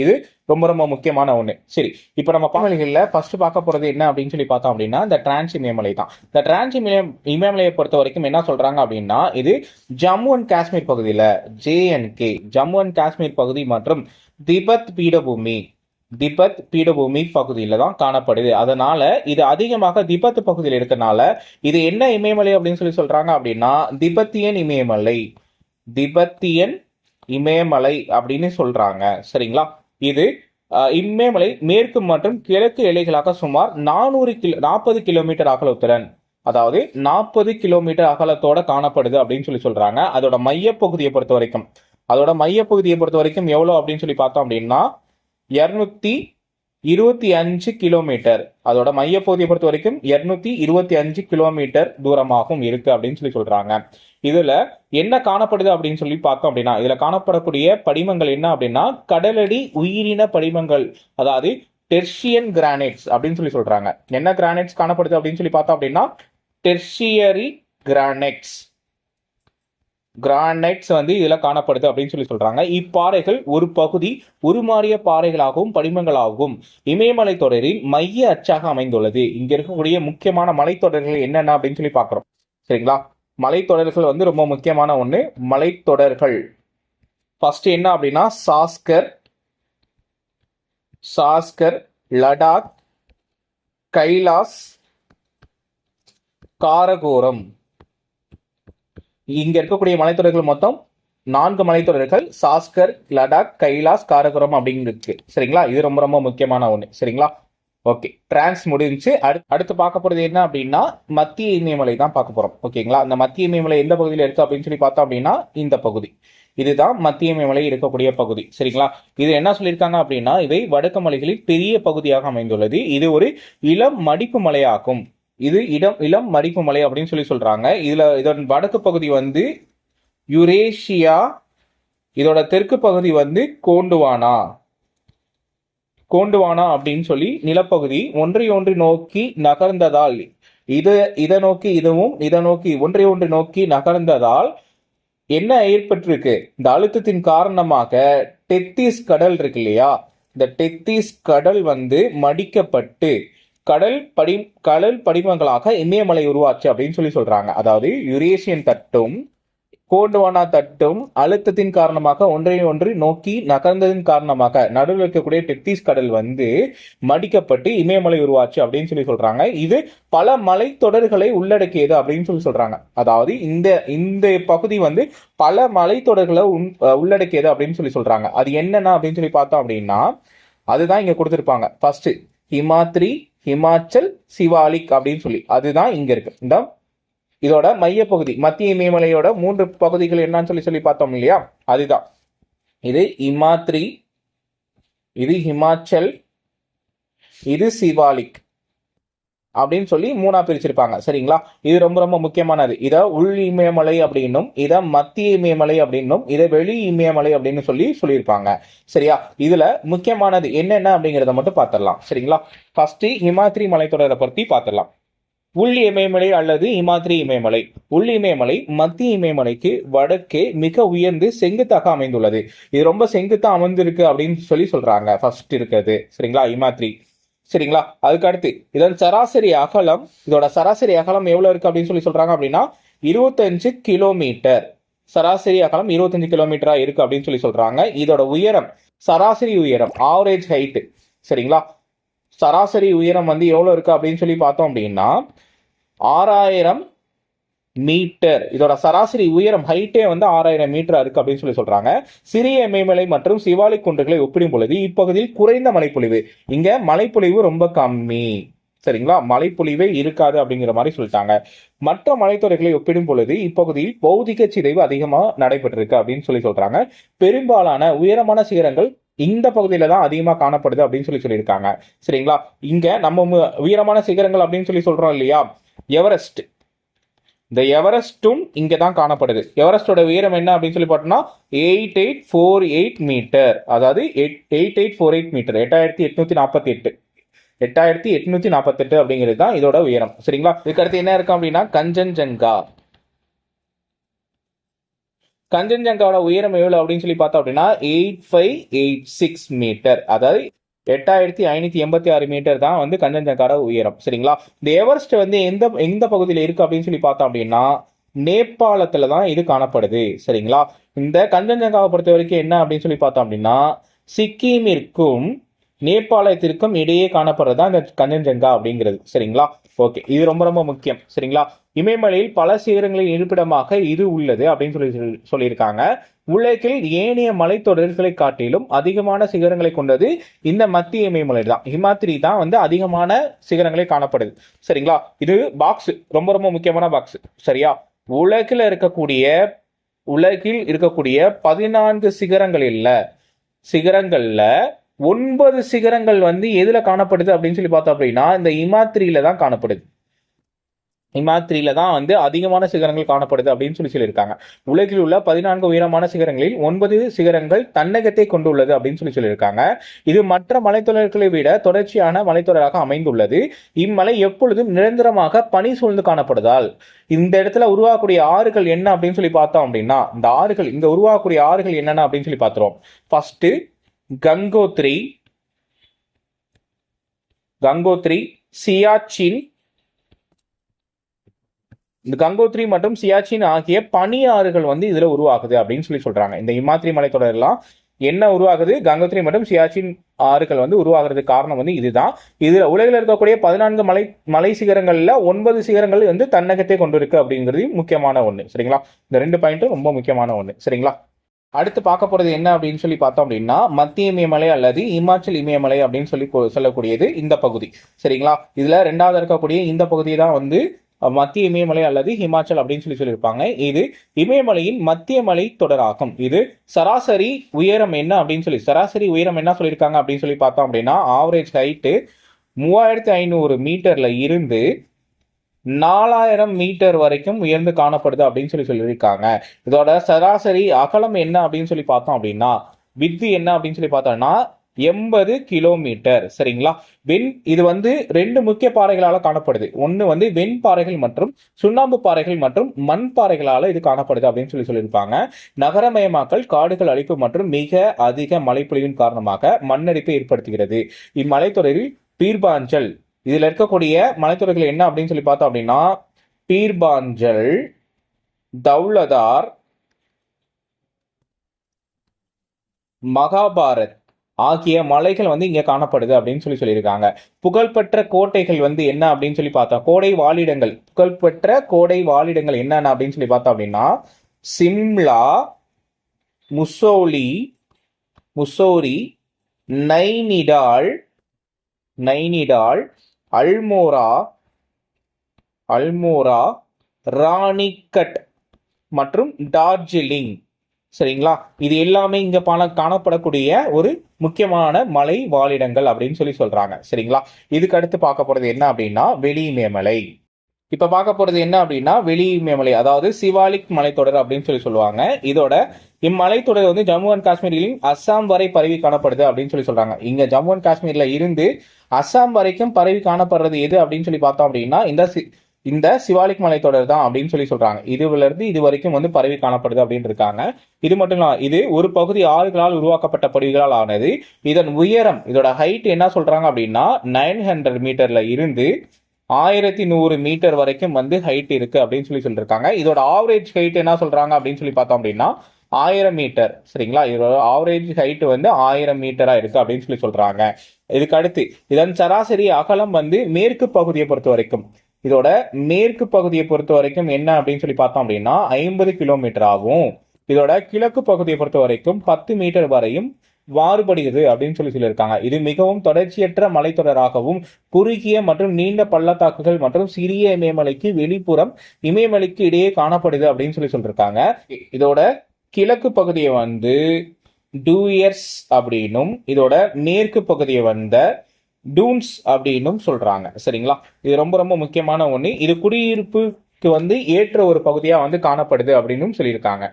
இது ரொம்ப ரொம்ப முக்கியமான ஒன்று சரி இப்போ நம்ம பாமலைகள்ல ஃபர்ஸ்ட் பார்க்க போகிறது என்ன அப்படின்னு சொல்லி பார்த்தோம் அப்படின்னா இந்த டிரான்ஸ் இமயமலை தான். இந்த டிரான்ஸ் இமயம் இமயமலையை பொறுத்த வரைக்கும் என்ன சொல்கிறாங்க அப்படின்னா இது ஜம்மு அண்ட் காஷ்மீர் பகுதியில் ஜேஎன்கே ஜம்மு அண்ட் காஷ்மீர் பகுதி மற்றும் திபெத் பீடபூமி திபத் பீடபூமி பகுதியில் தான் காணப்படுது. அதனால இது அதிகமாக திபத் பகுதியில் இருக்கனால இது என்ன இமயமலை அப்படின்னு சொல்லி சொல்றாங்க அப்படின்னா திபெத்தியன் இமயமலை. திபெத்தியன் இமயமலை அப்படின்னு சொல்றாங்க. சரிங்களா? இது இம்மேமலை மேற்கு மற்றும் கிழக்கு எல்லைகளாக சுமார் நானூறு கிலோ நாற்பது கிலோமீட்டர் அகலத்துடன் அதாவது நாற்பது கிலோமீட்டர் அகலத்தோட காணப்படுது அப்படின்னு சொல்லி சொல்றாங்க. அதோட மையப்பகுதியை பொறுத்த வரைக்கும் அதோட மையப்பகுதியை பொறுத்த வரைக்கும் எவ்வளோ அப்படின்னு சொல்லி பார்த்தோம் அப்படின்னா இரநூத்தி இருபத்தி அஞ்சு கிலோமீட்டர். அதோட மையப்பகுதியை பொறுத்த வரைக்கும் இருநூத்தி இருபத்தி அஞ்சு கிலோமீட்டர் தூரமாகவும் இருக்கு அப்படின்னு சொல்லி சொல்றாங்க. இதுல என்ன காணப்படுது அப்படின்னு சொல்லி பார்த்தோம் அப்படின்னா இதுல காணப்படக்கூடிய படிமங்கள் என்ன அப்படின்னா கடலடி உயிரின படிமங்கள் அதாவது டெர்ஷியன் கிரானைட்ஸ் அப்படின்னு சொல்லி சொல்றாங்க. என்ன கிரானைட்ஸ் காணப்படுது அப்படின்னு சொல்லி பார்த்தோம் அப்படின்னா டெர்ஷியரி கிரானைட்ஸ். கிரானைட்ஸ் வந்து இதில் காணப்படுது அப்படின்னு சொல்லி சொல்றாங்க. இப்பாறைகள் ஒரு பகுதி உருமாறிய பாறைகளாகவும் படிமங்களாகவும் இமயமலை தொடரின் மைய அச்சாக அமைந்துள்ளது. இங்க இருக்கக்கூடிய முக்கியமான மலைத்தொடர்கள் என்னென்ன அப்படின்னு சொல்லி பார்க்குறோம். சரிங்களா? மலைத்தொடர்கள் வந்து ரொம்ப முக்கியமான ஒண்ணு. மலைத்தொடர்கள் ஃபர்ஸ்ட் என்ன அப்படின்னா சாஸ்கர் சாஸ்கர் லடாக் கைலாஸ் காரகோரம். இங்க இருக்கக்கூடிய மலைத்தொடர்கள் மொத்தம் நான்கு மலைத்தொடர்கள் சாஸ்கர் லடாக் கைலாஸ் காரகுரம் அப்படின்னு இருக்கு. சரிங்களா? இது ரொம்ப ரொம்ப முக்கியமான ஒன்று சரிங்களா? ஓகே. டிரான்ஸ் முடிஞ்சு அடுத்து அடுத்து பார்க்க போறது என்ன அப்படின்னா மத்திய இமயமலை தான் பார்க்க போறோம். ஓகேங்களா? அந்த மத்திய இமயமலை எந்த பகுதியில் இருக்கு அப்படின்னு சொல்லி பார்த்தோம் அப்படின்னா இந்த பகுதி. இதுதான் மத்திய இமயமலை இருக்கக்கூடிய பகுதி. சரிங்களா? இது என்ன சொல்லியிருக்காங்க அப்படின்னா இவை வடக்கு மலைகளில் பெரிய பகுதியாக அமைந்துள்ளது. இது ஒரு இளம் மடிப்பு மலையாகும். இது இடம் இளம் மடிப்பு மலை அப்படின்னு சொல்லி சொல்றாங்க. இதுல இதன் வடக்கு பகுதி வந்து யுரேஷியா இதோட தெற்கு பகுதி வந்து கோண்டுவானா. கோண்டுவானா அப்படின்னு சொல்லி நிலப்பகுதி ஒன்றை ஒன்று நோக்கி நகர்ந்ததால் இது இதை நோக்கி இதுவும் இதை நோக்கி ஒன்றை ஒன்று நோக்கி நகர்ந்ததால் என்ன ஏற்பட்டிருக்கு? இந்த அழுத்தத்தின் காரணமாக டெத்திஸ் கடல் இருக்கு இல்லையா? இந்த டெத்திஸ் கடல் வந்து மடிக்கப்பட்டு கடல் படி கடல் படிமங்களாக இமயமலை உருவாச்சு அப்படின்னு சொல்லி சொல்றாங்க. அதாவது யுரேசியன் தட்டும் கோண்டுவானா தட்டும் அழுத்தத்தின் காரணமாக ஒன்றை ஒன்று நோக்கி நகர்ந்ததின் காரணமாக நடுவில் இருக்கக்கூடிய டெத்திஸ் கடல் வந்து மடிக்கப்பட்டு இமயமலை உருவாச்சு அப்படின்னு சொல்லி சொல்றாங்க. இது பல மலைத்தொடர்களை உள்ளடக்கியது அப்படின்னு சொல்லி சொல்றாங்க. அதாவது இந்த இந்த பகுதி வந்து பல மலைத்தொடர்களை உன் உள்ளடக்கியது அப்படின்னு சொல்லி சொல்றாங்க. அது என்னென்ன அப்படின்னு சொல்லி பார்த்தோம் அப்படின்னா அதுதான் இங்க கொடுத்துருப்பாங்க. ஃபர்ஸ்ட் ஹிமாத்ரி ஹிமாச்சல் சிவாலிக் அப்படின்னு சொல்லி. அதுதான் இங்க இருக்கு. இந்த இதோட மையப்பகுதி. மத்திய இமயமலையோட மூன்று பகுதிகள் என்னன்னு சொல்லி சொல்லி பார்த்தோம் இல்லையா? அதுதான். இது இமாத்ரி இது ஹிமாச்சல் இது சிவாலிக். அப்படின்னு சொல்லி மூணா பிரிச்சிருப்பாங்க. சரிங்களா? இது ரொம்ப ரொம்ப முக்கியமானது. இதை உள் இமயமலை அப்படின்னும் இதை மத்திய இமயமலை அப்படின்னும் இதை வெளி இமயமலை அப்படின்னு சொல்லி சொல்லியிருப்பாங்க. சரியா? இதுல முக்கியமானது என்னென்ன அப்படிங்கிறத மட்டும் பார்த்துடலாம் சரிங்களா? ஃபர்ஸ்ட் ஹிமாத்ரி மலைத்தொடரை பற்றி பார்த்துடலாம் உள் இமயமலை அல்லது இமாத்ரி இமயமலை. உள் இமயமலை மத்திய இமயமலைக்கு வடக்கே மிக உயர்ந்து செங்குத்தாக அமைந்துள்ளது. இது ரொம்ப செங்குத்தா அமைந்திருக்கு அப்படின்னு சொல்லி சொல்றாங்க. ஃபர்ஸ்ட் இருக்கிறது. சரிங்களா? இமாத்ரி சரிங்களா? அதுக்கு அடுத்து இதன் சராசரி அகலம் இதோட சராசரி அகலம் எவ்வளவு இருக்கு அப்படின்னு சொல்லி சொல்றாங்க அப்படின்னா இருபத்தஞ்சு கிலோமீட்டர். சராசரி அகலம் இருபத்தஞ்சு கிலோமீட்டரா இருக்கு அப்படின்னு சொல்லி சொல்றாங்க. இதோட உயரம் சராசரி உயரம் ஆவரேஜ் ஹைட் சரிங்களா? சராசரி உயரம் வந்து எவ்வளவு இருக்கு அப்படின்னு சொல்லி பார்த்தோம் அப்படின்னா ஆறாயிரம் மீட்டர். இதோட சராசரி உயரம் ஹைட்டே வந்து ஆறாயிரம் மீட்டர் இருக்கு அப்படின்னு சொல்லி சொல்றாங்க. சிறிய மேமலை மற்றும் சிவாலிக் குன்றுகளை ஒப்பிடும் பொழுது இப்பகுதியில் குறைந்த மழைப்பொழிவு. இங்க மழைப்பொழிவு ரொம்ப கம்மி. சரிங்களா? மழைப்பொழிவே இருக்காது அப்படிங்கிற மாதிரி சொல்லிட்டாங்க. மற்ற மலைத்துறைகளை ஒப்பிடும் பொழுது இப்பகுதியில் பௌதிக சிதைவு அதிகமாக நடைபெற்றிருக்கு அப்படின்னு சொல்லி சொல்றாங்க. பெரும்பாலான உயரமான சிகரங்கள் இந்த பகுதியில தான் அதிகமாக காணப்படுது அப்படின்னு சொல்லி சொல்லியிருக்காங்க. சரிங்களா? இங்க நம்ம உயரமான சிகரங்கள் அப்படின்னு சொல்லி சொல்றோம் இல்லையா? எவரெஸ்ட். இந்த எவரெஸ்ட்டும் இங்கே தான் காணப்படுது. எவரெஸ்டோட உயரம் என்ன அப்படின்னு சொல்லி பார்த்தோம்னா eight eight four eight metre அதாவது eight eight eight four eight metre எட்டாயிரத்தி எட்நூற்றி நாற்பத்தி எட்டு. எட்டாயிரத்தி எட்நூற்றி நாற்பத்தெட்டு அப்படிங்கிறது தான் இதோட உயரம். சரிங்களா? இதுக்கடுத்து என்ன இருக்கும் அப்படின்னா கஞ்சன்ஜங்கா. கஞ்சன்ஜங்காவோட உயரம் எவ்வளோ அப்படின்னு சொல்லி பார்த்தோம் அப்படின்னா eight five eight six metre அதாவது எட்டாயிரத்தி ஐநூத்தி எண்பத்தி ஆறு மீட்டர் தான் வந்து கஞ்சன்ஜங்காவோட உயரம். சரிங்களா? இந்த எவரெஸ்ட் வந்து எந்த எந்த பகுதியில் இருக்கு அப்படின்னு சொல்லி பார்த்தோம் அப்படின்னா நேபாளத்துல தான் இது காணப்படுது. சரிங்களா? இந்த கஞ்சன்ஜங்காவை பொறுத்த வரைக்கும் என்ன அப்படின்னு சொல்லி பார்த்தோம் அப்படின்னா சிக்கிமிற்கும் நேபாளத்திற்கும் இடையே காணப்படுறதா இந்த கஞ்சன்ஜங்கா அப்படிங்கிறது. சரிங்களா? ஓகே இது ரொம்ப ரொம்ப முக்கியம். சரிங்களா? இமயமலையில் பல சிகரங்களின் இருப்பிடமாக இது உள்ளது அப்படின்னு சொல்லி சொல்லி- சொல்லியிருக்காங்க. உலகில் ஏனைய மலைத்தொடர்களை காட்டிலும் அதிகமான சிகரங்களை கொண்டது இந்த மத்திய இமயமலை தான். ஹிமாத்திரி தான் வந்து அதிகமான சிகரங்களை காணப்படுது. சரிங்களா? இது பாக்ஸ் ரொம்ப ரொம்ப முக்கியமான பாக்ஸ் சரியா? உலகில் இருக்கக்கூடிய உலகில் இருக்கக்கூடிய பதினான்கு சிகரங்களில் ஒன்பது சிகரங்கள் வந்து எதுல காணப்படுது அப்படின்னு சொல்லி பார்த்தோம் அப்படின்னா இந்த இமாத்திரியில தான் காணப்படுது. இமாத்திரியில தான் வந்து அதிகமான சிகரங்கள் காணப்படுது அப்படின்னு சொல்லி சொல்லியிருக்காங்க. உலகில் உள்ள பதினான்கு உயரமான சிகரங்களில் ஒன்பது சிகரங்கள் தன்னகத்தை கொண்டுள்ளது அப்படின்னு சொல்லி சொல்லியிருக்காங்க. இது மற்ற மலைத்தொடர்களை விட தொடர்ச்சியான மலைத்தொடராக அமைந்துள்ளது. இம்மலை எப்பொழுதும் நிரந்தரமாக பனி சூழ்ந்து காணப்படுதால். இந்த இடத்துல உருவாகக்கூடிய ஆறுகள் என்ன அப்படின்னு சொல்லி பார்த்தோம் அப்படின்னா இந்த ஆறுகள் இந்த உருவாகக்கூடிய ஆறுகள் என்னென்ன அப்படின்னு சொல்லி பார்த்துருவோம். ஃபர்ஸ்ட் கங்கோத்ரி கங்கோத்ரி சியாச்சின் இந்த கங்கோத்ரி மற்றும் சியாச்சின் ஆகிய பனி ஆறுகள் வந்து இதுல உருவாகுது அப்படின்னு சொல்லி சொல்றாங்க. இந்த இமாத்ரி மலைத்தொடரெல்லாம் என்ன உருவாகுது? கங்கோத்ரி மற்றும் சியாச்சின் ஆறுகள் வந்து உருவாகிறதுக்கு காரணம் வந்து இதுதான். இதுல உலகில் இருக்கக்கூடிய பதினான்கு மலை மலை சிகரங்கள்ல ஒன்பது சிகரங்கள் வந்து தன்னகத்தை கொண்டிருக்கு அப்படிங்கிறது முக்கியமான ஒண்ணு. சரிங்களா? இந்த ரெண்டு பாயிண்ட்டும் ரொம்ப முக்கியமான ஒண்ணு. சரிங்களா? அடுத்து பார்க்க போறது என்ன அப்படின்னு சொல்லி பார்த்தோம் அப்படின்னா மத்திய இமயமலை அல்லது இமாச்சல் இமயமலை அப்படின்னு சொல்லி சொல்லக்கூடியது இந்த பகுதி. சரிங்களா? இதுல ரெண்டாவது இருக்கக்கூடிய இந்த பகுதி தான் வந்து மத்திய இமயமலை அல்லது ஹிமாச்சல் அப்படின்னு சொல்லி சொல்லியிருப்பாங்க. இது இமயமலையின் மத்திய மலை தொடராகும். இது சராசரி உயரம் என்ன அப்படின்னு சொல்லி சராசரி உயரம் என்ன சொல்லியிருக்காங்க அப்படின்னு சொல்லி பார்த்தோம் அப்படின்னா ஆவரேஜ் ஹைட்டு மூவாயிரத்தி ஐநூறு மீட்டர்ல இருந்து நாலாயிரம் மீட்டர் வரைக்கும் உயர்ந்து காணப்படுது அப்படின்னு சொல்லி சொல்லியிருக்காங்க. இதோட சராசரி அகலம் என்ன அப்படின்னு சொல்லி பார்த்தோம் அப்படின்னா வித்து என்ன அப்படின்னு சொல்லி பார்த்தோம்னா எண்பது கிலோமீட்டர் சரிங்களா? வெண் இது வந்து ரெண்டு முக்கிய பாறைகளால காணப்படுது. ஒன்று வந்து வெண் பாறைகள் மற்றும் சுண்ணாம்பு பாறைகள் மற்றும் மண் பாறைகளால இது காணப்படுது அப்படின்னு சொல்லி சொல்லியிருப்பாங்க. நகரமயமாக்கல் காடுகள் அழிப்பு மற்றும் மிக அதிக மழைப்பொழிவின் காரணமாக மண்ணரிப்பை ஏற்படுத்துகிறது. இம்மலைத்தொடரில் பீர்பாஞ்சல் இதில் இருக்கக்கூடிய மலைத்தொடர்கள் என்ன அப்படின்னு சொல்லி பார்த்தோம் அப்படின்னா பீர்பாஞ்சல் தௌலதார் மகாபாரத் ஆகிய மலைகள் வந்து இங்கே காணப்படுது அப்படின்னு சொல்லி சொல்லியிருக்காங்க. புகழ்பெற்ற கோட்டைகள் வந்து என்ன அப்படின்னு சொல்லி பார்த்தோம் கோடை வாழிடங்கள். புகழ்பெற்ற கோடை வாழிடங்கள் என்னென்ன அப்படின்னு சொல்லி பார்த்தோம் அப்படின்னா சிம்லா முசோலி முசோரி நைனிடால் நைனிடால் அல்மோரா அல்மோரா ராணிகட் மற்றும் டார்ஜிலிங். சரிங்களா? இது எல்லாமே இங்க பல காணப்படக்கூடிய ஒரு முக்கியமான மலை வாழிடங்கள் அப்படின்னு சொல்லி சொல்றாங்க. சரிங்களா? இதுக்கு அடுத்து பார்க்க போறது என்ன அப்படின்னா வெளி மலை இப்போ பார்க்க போகிறது என்ன அப்படின்னா வெளி மலை அதாவது சிவாலிக் மலைத்தொடர் அப்படின்னு சொல்லி சொல்லுவாங்க. இதோட இம்மலைத்தொடர் வந்து ஜம்மு அண்ட் காஷ்மீரில் அஸ்ஸாம் வரை பரவி காணப்படுது அப்படின்னு சொல்லி சொல்கிறாங்க இங்கே ஜம்மு அண்ட் காஷ்மீரில் இருந்து அஸ்ஸாம் வரைக்கும் பரவி காணப்படுறது எது அப்படின்னு சொல்லி பார்த்தோம் அப்படின்னா இந்த சி- இந்த சிவாலிக் மலைத்தொடர் தான் அப்படின்னு சொல்லி சொல்றாங்க. இதுவிலிருந்து இது வரைக்கும் வந்து பரவி காணப்படுது அப்படின்னு இருக்காங்க. இது மட்டும் இல்லாம இது ஒரு பகுதி ஆறுகளால் உருவாக்கப்பட்ட படிவுகளால் ஆனது. இதன் உயரம் இதோட ஹைட் என்ன சொல்றாங்க அப்படின்னா நைன் ஹண்ட்ரட் மீட்டர்ல இருந்து ஆயிரத்தி நூறு மீட்டர் வரைக்கும் வந்து ஹைட் இருக்கு அப்படின்னு சொல்லி சொல்லியிருக்காங்க இதோட ஆவரேஜ் ஹைட் என்ன சொல்றாங்க அப்படின்னு சொல்லி பார்த்தோம் அப்படின்னா ஆயிரம் மீட்டர். சரிங்களா? இதோட ஆவரேஜ் ஹைட் வந்து ஆயிரம் மீட்டரா இருக்கு அப்படின்னு சொல்லி சொல்றாங்க. இதுக்கு அடுத்து இதன் சராசரி அகலம் வந்து மேற்கு பகுதியை பொறுத்த வரைக்கும். இதோட மேற்கு பகுதியை பொறுத்த வரைக்கும் என்ன அப்படின்னு சொல்லி பார்த்தோம் அப்படின்னா ஐம்பது கிலோமீட்டர் ஆகும். இதோட கிழக்கு பகுதியை பொறுத்த வரைக்கும் பத்து மீட்டர் வரையும் மாறுபடுகிறது அப்படின்னு சொல்லி சொல்லியிருக்காங்க. இது மிகவும் தொடர்ச்சியற்ற மலைத்தொடராகவும் குறுகிய மற்றும் நீண்ட பள்ளத்தாக்குகள் மற்றும் சிறிய இமயமலைக்கு வெளிப்புறம் இமயமலைக்கு இடையே காணப்படுது அப்படின்னு சொல்லி சொல்லியிருக்காங்க. இதோட கிழக்கு பகுதியை வந்து டூயர்ஸ் அப்படின்னும் இதோட மேற்கு பகுதியை வந்த டூன்ஸ் அப்படின்னும் சொல்றாங்க. சரிங்களா? இது ரொம்ப ரொம்ப முக்கியமான ஒன்று இது குடியிருப்புக்கு வந்து ஏற்ற ஒரு பகுதியாக வந்து காணப்படுது அப்படின்னும் சொல்லியிருக்காங்க.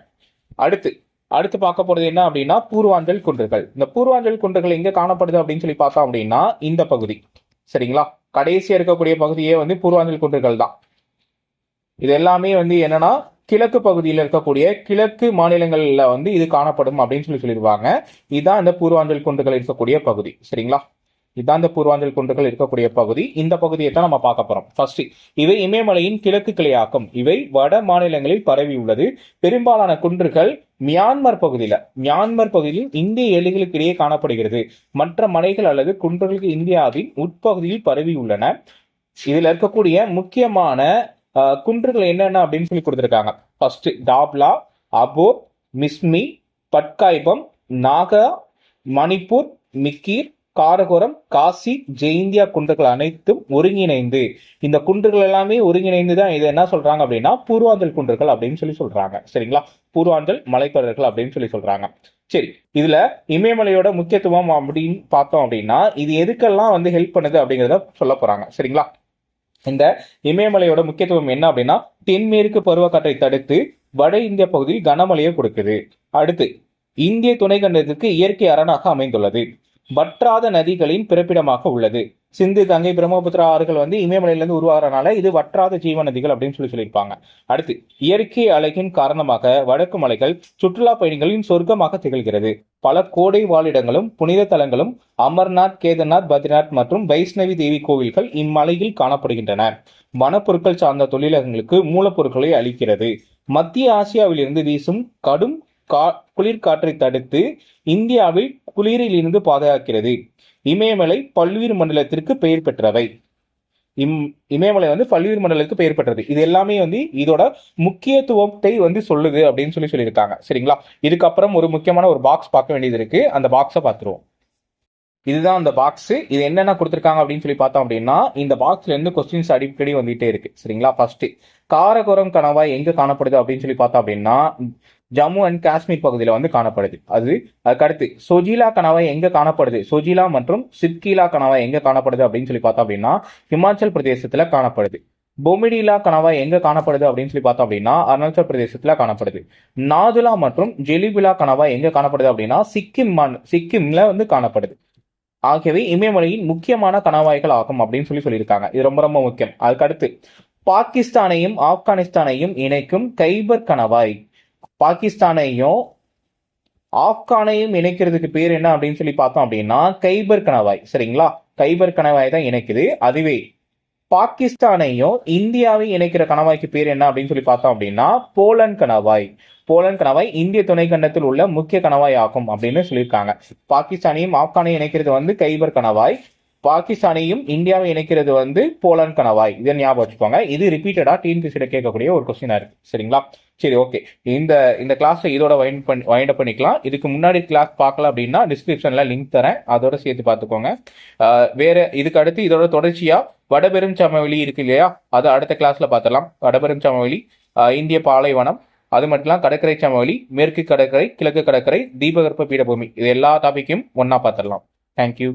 அடுத்து அடுத்து பார்க்க போறது என்ன அப்படின்னா பூர்வாஞ்சல் குன்றுகள். இந்த பூர்வாஞ்சல் குன்றுகள் எங்க காணப்படுது அப்படின்னு சொல்லி பார்த்தோம் அப்படின்னா இந்த பகுதி. சரிங்களா? கடைசியா இருக்கக்கூடிய பகுதியே வந்து பூர்வாஞ்சல் குன்றுகள் தான். இது எல்லாமே வந்து என்னன்னா கிழக்கு பகுதியில் இருக்கக்கூடிய கிழக்கு மாநிலங்கள்ல வந்து இது காணப்படும் அப்படின்னு சொல்லி சொல்லிடுவாங்க இதுதான் இந்த பூர்வாஞ்சல் குன்றுகள் இருக்கக்கூடிய பகுதி. சரிங்களா? இதாந்த பூர்வாஞ்சல் குன்றுகள் இருக்கக்கூடிய பகுதி. இந்த பகுதியை தான் நம்ம பார்க்க போறோம். ஃபர்ஸ்ட் இவை இமயமலையின் கிழக்கு கிளையாக்கும். இவை வட மாநிலங்களில் பரவி உள்ளது. பெரும்பாலான குன்றுகள் மியான்மர் பகுதியில மியான்மர் பகுதியில் இந்திய எல்லைகளுக்கு இடையே காணப்படுகிறது. மற்ற மலைகள் அல்லது குன்றுகளுக்கு இந்தியாவின் உட்பகுதியில் பரவி உள்ளன. இதுல இருக்கக்கூடிய முக்கியமான குன்றுகள் என்னென்ன அப்படின்னு சொல்லி கொடுத்துருக்காங்க. ஃபர்ஸ்ட் டாப்லா அபோ மிஸ்மி பட்காய்பம் நாகா மணிப்பூர் மிக்கீர் காரகோரம் காசி ஜெயிந்தியா குன்றுகள் அனைத்தும் ஒருங்கிணைந்து இந்த குன்றுகள் எல்லாமே ஒருங்கிணைந்து தான் இது என்ன சொல்றாங்க அப்படின்னா பூர்வாஞ்சல் குன்றுகள் அப்படின்னு சொல்லி சொல்றாங்க. சரிங்களா? பூர்வாஞ்சல் மலைத்தொடர்கள் அப்படின்னு சொல்லி சொல்றாங்க. சரி இதுல இமயமலையோட முக்கியத்துவம் அப்படின்னு பார்த்தோம் அப்படின்னா இது எதுக்கெல்லாம் வந்து ஹெல்ப் பண்ணுது அப்படிங்கிறத சொல்ல போறாங்க. சரிங்களா? இந்த இமயமலையோட முக்கியத்துவம் என்ன அப்படின்னா தென்மேற்கு பருவக்காற்றை தடுத்து வட இந்திய பகுதியில் கனமழையை கொடுக்குது. அடுத்து இந்திய துணைக்கண்டத்திற்கு இயற்கை அரணாக அமைந்துள்ளது. வற்றாத நதிகளின் பிறப்பிடமாக உள்ளது. சிந்து கங்கை பிரம்மபுத்திரா ஆறுகள் வந்து இமயமலையிலிருந்து உருவாகிறனால இது வற்றாத ஜீவ நதிகள் அப்படின்னு சொல்லி சொல்லியிருப்பாங்க. அடுத்து இயற்கை அழகின் காரணமாக வடக்கு மலைகள் சுற்றுலா பயணிகளின் சொர்க்கமாக திகழ்கிறது. பல கோடை வாழிடங்களும் புனித தலங்களும் அமர்நாத் கேதர்நாத் பத்ரிநாத் மற்றும் வைஷ்ணவி தேவி கோவில்கள் இம்மலையில் காணப்படுகின்றன. வனப்பொருட்கள் சார்ந்த தொழிலகங்களுக்கு மூலப்பொருட்களை அளிக்கிறது. மத்திய ஆசியாவிலிருந்து வீசும் கடும் கா குளிர்காற்றை தடுத்து இந்தியாவில் குளிரில் இருந்து பாதுகாக்கிறது. இமயமலை பல்வேறு மண்டலத்திற்கு பெயர் பெற்றவை. இம் இமயமலை வந்து பல்வேறு மண்டலத்துக்கு பெயர் பெற்றது. இது எல்லாமே வந்து இதோட முக்கியத்துவத்தை வந்து சொல்லுது அப்படின்னு சொல்லி சொல்லியிருக்காங்க. சரிங்களா? இதுக்கப்புறம் ஒரு முக்கியமான ஒரு பாக்ஸ் பார்க்க வேண்டியது இருக்கு. அந்த பாக்ஸை பார்த்துருவோம். இதுதான் அந்த பாக்ஸ் இது என்னென்ன கொடுத்துருக்காங்க அப்படின்னு சொல்லி பார்த்தோம் அப்படின்னா இந்த பாக்ஸ்ல இருந்து கொஸ்டின்ஸ் அடிக்கடி வந்துட்டே இருக்கு. சரிங்களா? ஃபர்ஸ்ட் காரகோரம் கணவாய் எங்க காணப்படுது அப்படின்னு சொல்லி பார்த்தோம் அப்படின்னா ஜம்மு அண்ட் காஷ்மீர் பகுதியில் வந்து காணப்படுது. அது அதுக்கடுத்து சொஜிலா கணவாய் எங்க காணப்படுது? சொஜிலா மற்றும் சித்கீலா கணவாய் எங்க காணப்படுது அப்படின்னு சொல்லி பார்த்தோம் அப்படின்னா ஹிமாச்சல் பிரதேசத்துல காணப்படுது. பொமிடிலா கணவாய் எங்க காணப்படுது அப்படின்னு சொல்லி பார்த்தோம் அப்படின்னா அருணாச்சல் பிரதேசத்துல காணப்படுது. நாதுலா மற்றும் ஜெலிபிலா கணவாய் எங்க காணப்படுது அப்படின்னா சிக்கிம் மாந் சிக்கிம்ல வந்து காணப்படுது. ஆகியவை இமயமலையின் முக்கியமான கணவாய்கள் ஆகும் அப்படின்னு சொல்லி சொல்லியிருக்காங்க. இது ரொம்ப ரொம்ப முக்கியம். அதுக்கடுத்து பாகிஸ்தானையும் ஆப்கானிஸ்தானையும் இணைக்கும் கைபர் கணவாய். பாகிஸ்தானையும் ஆப்கானையும் இணைக்கிறதுக்கு பேர் என்ன அப்படின்னு சொல்லி பார்த்தோம் அப்படின்னா கைபர் கணவாய். சரிங்களா? கைபர் கணவாய் தான் இணைக்குது. அதுவே பாகிஸ்தானையும் இந்தியாவையும் இணைக்கிற கணவாய்க்கு பேர் என்ன அப்படின்னு சொல்லி பார்த்தோம் அப்படின்னா போலன் கணவாய். போலன் கணவாய் இந்திய துணைக்கண்டத்தில் உள்ள முக்கிய கணவாய் ஆகும் அப்படின்னு சொல்லியிருக்காங்க. பாகிஸ்தானையும் ஆப்கானையும் இணைக்கிறது வந்து கைபர் கணவாய். பாகிஸ்தானையும் இந்தியாவை இணைக்கிறது வந்து போலன் கணவாய். இதை ஞாபகம் வச்சுக்கோங்க. இது ரிப்பீட்டடா டிஎன்பிசியில கேட்கக்கூடிய ஒரு கொஸ்டினா இருக்கு. சரிங்களா? சரி ஓகே இந்த இந்த கிளாஸை இதோட வைண்ட் பண்ணி வைண்ட் பண்ணிக்கலாம். இதுக்கு முன்னாடி கிளாஸ் பார்க்கல அப்படின்னா டிஸ்கிரிப்ஷன்ல லிங்க் தரேன். அதோட சேர்த்து பார்த்துக்கோங்க. வேற இதுக்கு அடுத்து இதோட தொடர்ச்சியா வடபெரும் சமவெளி இருக்கு இல்லையா? அதை அடுத்த கிளாஸ்ல பார்த்துடலாம். வடபெரும் சமவெளி இந்திய பாலைவனம் அது மட்டும் இல்லாம கடற்கரை சமவெளி மேற்கு கடற்கரை கிழக்கு கடற்கரை தீபகற்ப பீடபூமி. இது எல்லா டாபிக்கையும் ஒன்னா பார்த்துடலாம். தேங்க்யூ